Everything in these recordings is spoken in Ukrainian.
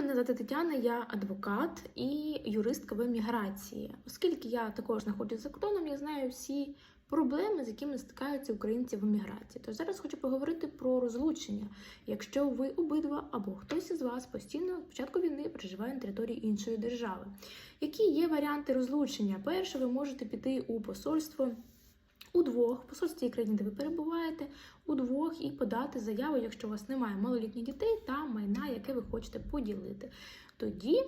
мене звати Тетяна, я адвокат і юристка в еміграції. Оскільки я також знаходжусь за кордоном, я знаю всі проблеми, з якими стикаються українці в еміграції. Тож зараз хочу поговорити про розлучення, якщо ви обидва або хтось із вас постійно з початку війни проживає на території іншої держави. Які є варіанти розлучення? Перше, ви можете піти у посольство. Удвох, посольстві країни, де ви перебуваєте, удвох і подати заяву, якщо у вас немає малолітніх дітей та майна, яке ви хочете поділити. Тоді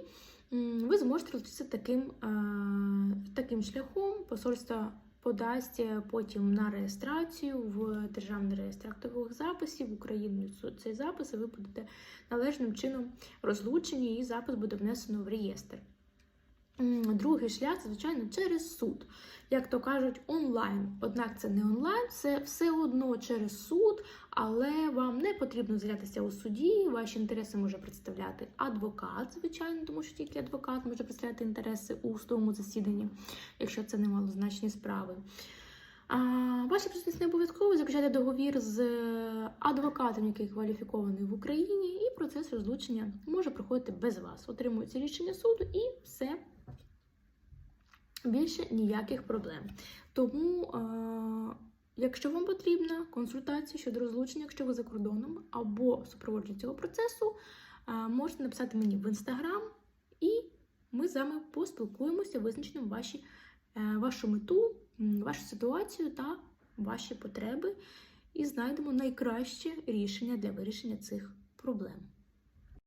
ви зможете розлучитися таким, е, таким шляхом. Посольство подасть е, потім на реєстрацію в державний реєстр актових записів в Україну цей запис, і ви будете належним чином розлучені, і запис буде внесено в реєстр. Другий шлях, звичайно, через суд, як то кажуть, онлайн. Однак це не онлайн, це все одно через суд, але вам не потрібно з'являтися у суді. Ваші інтереси може представляти адвокат, звичайно, тому що тільки адвокат може представляти інтереси у судовому засіданні, якщо це не малозначні справи. А, Ваша присутність не обов'язково заключати договір з адвокатом, який кваліфікований в Україні, і процес розлучення може проходити без вас. Отримується рішення суду і все. Більше ніяких проблем. Тому, е, якщо вам потрібна консультація щодо розлучення, якщо ви за кордоном, або супроводження цього процесу, е, можете написати мені в інстаграм, і ми з вами поспілкуємося, визначимо ваші, е, вашу мету, вашу ситуацію та ваші потреби, і знайдемо найкраще рішення для вирішення цих проблем.